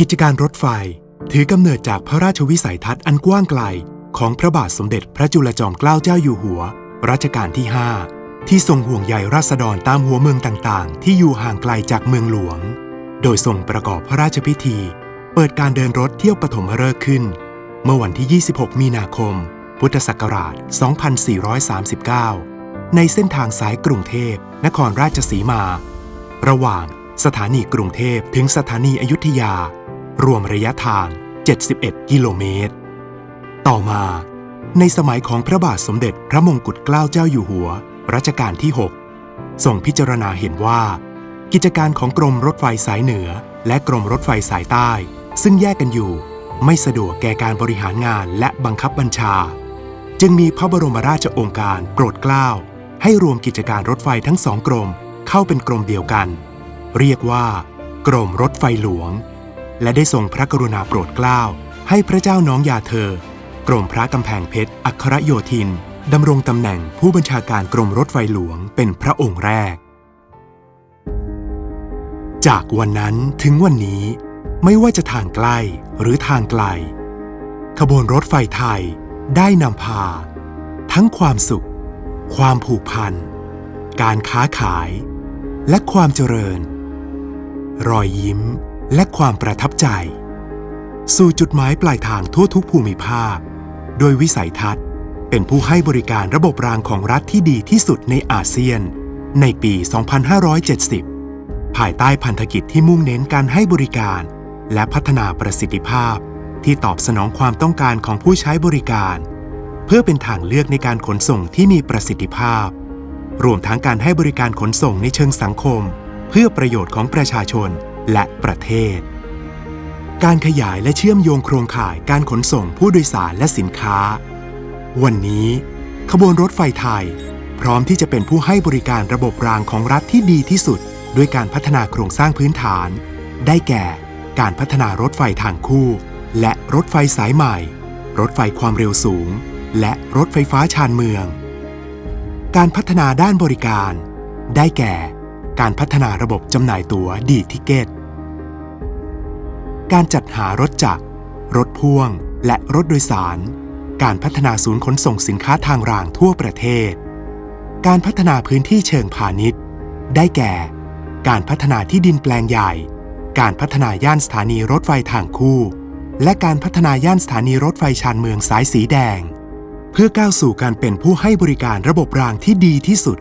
กิจการรถไฟถือกำเนิดจากพระราชวิสัยทัศน์อันกว้างไกล ของพระบาทสมเด็จพระจุลจอมเกล้าเจ้าอยู่หัว รัชกาลที่ 5 ที่ทรงห่วงใยราษฎรตามหัวเมืองต่างๆ ที่อยู่ห่างไกลจากเมืองหลวง โดยทรงประกอบพระราชพิธี เปิดการเดินรถเที่ยวปฐมฤกษ์ขึ้น เมื่อวันที่ 26 มีนาคม พุทธศักราช 2439 ในเส้นทางสายกรุงเทพ นครราชสีมา ระหว่างสถานีกรุงเทพถึงสถานีอยุธยา รวมระยะทาง 71 กิโลเมตร ต่อมาในสมัยของพระบาทสมเด็จพระมงกุฎเกล้าเจ้าอยู่หัว รัชกาลที่ 6 ทรงพิจารณาเห็นว่า กิจการของกรมรถไฟสายเหนือ และกรมรถไฟสายใต้ ซึ่งแยกกันอยู่ ไม่สะดวกแก่การบริหารงานและบังคับบัญชา จึงมีพระบรมราชโองการโปรดเกล้า ให้รวมกิจการรถไฟทั้งสองกรมเข้าเป็นกรมเดียวกัน เรียกว่า กรมรถไฟหลวง และได้ทรงพระกรุณาโปรดเกล้า ให้พระเจ้าน้องยาเธอกรมพระกำแพงเพชร อัครโยธินดำรงตำแหน่งผู้บัญชาการกรมรถไฟหลวงเป็นพระองค์แรก จากวันนั้นถึงวันนี้ ไม่ว่าจะทางใกล้หรือทางไกล ขบวนรถไฟไทยได้นำพา ทั้งความสุข ความผูกพัน การค้าขาย และความเจริญ รอยยิ้ม และความประทับใจ สู่จุดหมายปลายทางทั่วทุกภูมิภาค โดยวิสัยทัศน์ เป็นผู้ให้บริการระบบรางของรัฐที่ดีที่สุดในอาเซียน ในปี 2570 ภายใต้พันธกิจที่มุ่งเน้นการให้บริการ และพัฒนาประสิทธิภาพ ที่ตอบสนองความต้องการของผู้ใช้บริการ เพื่อเป็นทางเลือกในการขนส่งที่มีประสิทธิภาพ รวมทั้งการให้บริการขนส่งในเชิงสังคม เพื่อประโยชน์ของประชาชน และประเทศ การขยายและเชื่อมโยงโครงข่ายการขนส่งผู้โดยสารและสินค้า วันนี้ ขบวนรถไฟไทย พร้อมที่จะเป็นผู้ให้บริการระบบรางของรัฐที่ดีที่สุด ด้วยการพัฒนาโครงสร้างพื้นฐาน ได้แก่การพัฒนารถไฟทางคู่ และรถไฟสายใหม่ รถไฟความเร็วสูง และรถไฟฟ้าชานเมือง การพัฒนาด้านบริการ ได้แก่ การพัฒนาระบบจำหน่ายตั๋วดีทิเกต การจัดหารถจักร รถพ่วง และรถโดยสาร การพัฒนาศูนย์ขนส่งสินค้าทางรางทั่วประเทศ การพัฒนาพื้นที่เชิงพาณิชย์ ได้แก่ การพัฒนาที่ดินแปลงใหญ่ การพัฒนาย่านสถานีรถไฟทางคู่ และการพัฒนาย่านสถานีรถไฟชานเมืองสายสีแดง เพื่อก้าวสู่การเป็นผู้ให้บริการระบบรางที่ดีที่สุด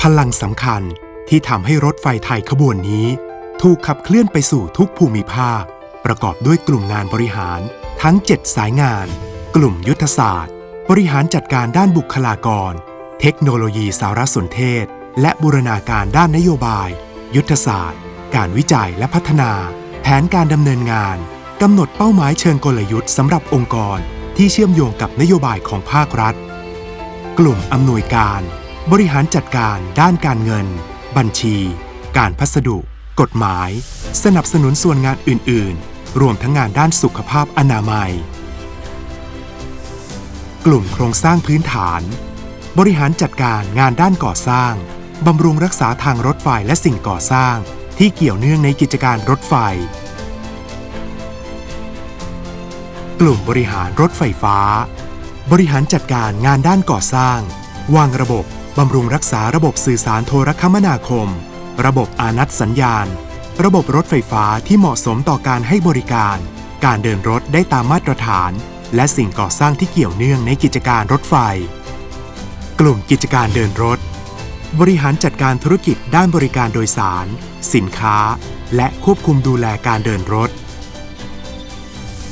พลังสำคัญ ที่ทำให้รถไฟไทยขบวนนี้ ถูกขับเคลื่อนไปสู่ทุกภูมิภาค ประกอบด้วยกลุ่มงานบริหาร ทั้ง 7 สายงาน กลุ่มยุทธศาสตร์ บริหารจัดการด้านบุคลากร เทคโนโลยีสารสนเทศ และบูรณาการด้านนโยบาย ยุทธศาสตร์ การวิจัยและพัฒนา แผนการดำเนินงานกำหนดเป้าหมายเชิงกลยุทธ์สำหรับองค์กรที่เชื่อมโยงกับนโยบายของภาครัฐ กลุ่มอำนวยการ บริหารจัดการด้านการเงิน บัญชี การพัสดุ กฎหมาย สนับสนุนส่วนงานอื่น ๆ รวมทั้งงานด้านสุขภาพอนามัย กลุ่มโครงสร้างพื้นฐาน บริหารจัดการงานด้านก่อสร้าง บำรุงรักษาทางรถไฟและสิ่งก่อสร้าง ที่เกี่ยวเนื่องในกิจการรถไฟ กลุ่มบริหารรถไฟฟ้า บริหารจัดการงานด้านก่อสร้าง วางระบบ บำรุงรักษาระบบสื่อสารโทรคมนาคม ระบบอานัตสัญญาณ ระบบรถไฟฟ้าที่เหมาะสมต่อการให้บริการ การเดินรถได้ตามมาตรฐาน และสิ่งก่อสร้างที่เกี่ยวเนื่องในกิจการรถไฟ กลุ่มกิจการเดินรถ บริหารจัดการธุรกิจด้านบริการโดยสาร สินค้า และควบคุมดูแลการเดินรถ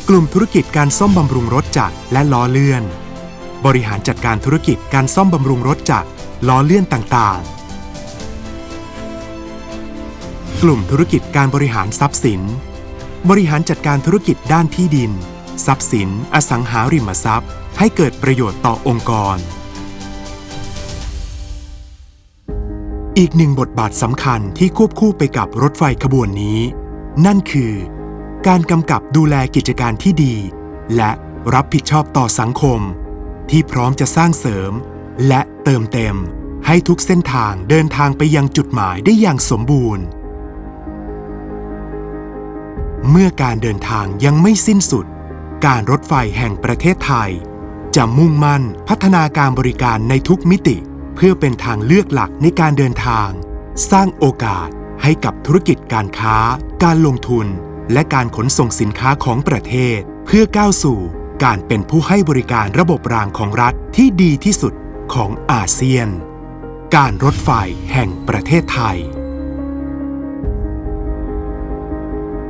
กลุ่มธุรกิจการซ่อมบำรุงรถจักรและล้อเลื่อน บริหารจัดการธุรกิจการซ่อมบำรุงรถจักร ล้อเลื่อนต่างๆ กลุ่มธุรกิจการบริหารทรัพย์สิน บริหารจัดการธุรกิจด้านที่ดิน ทรัพย์สิน อสังหาริมทรัพย์ ให้เกิดประโยชน์ต่อองค์กร อีกหนึ่งบทบาทสำคัญที่ควบคู่ไปกับรถไฟขบวนนี้ นั่นคือ การกำกับดูแลกิจการที่ดี และรับผิดชอบต่อสังคม ที่พร้อมจะสร้างเสริม และ เติมเต็ม ให้ทุกเส้นทางเดินทางไปยังจุดหมายได้อย่างสมบูรณ์ เมื่อการเดินทางยังไม่สิ้นสุด การรถไฟแห่งประเทศไทย จะมุ่งมั่นพัฒนาการบริการในทุกมิติ เพื่อเป็นทางเลือกหลักในการเดินทาง สร้างโอกาสให้กับธุรกิจการค้า การลงทุน และการขนส่งสินค้าของประเทศ เพื่อก้าวสู่การเป็นผู้ให้บริการระบบรางของรัฐที่ดีที่สุด ของอาเซียน การรถไฟแห่งประเทศไทย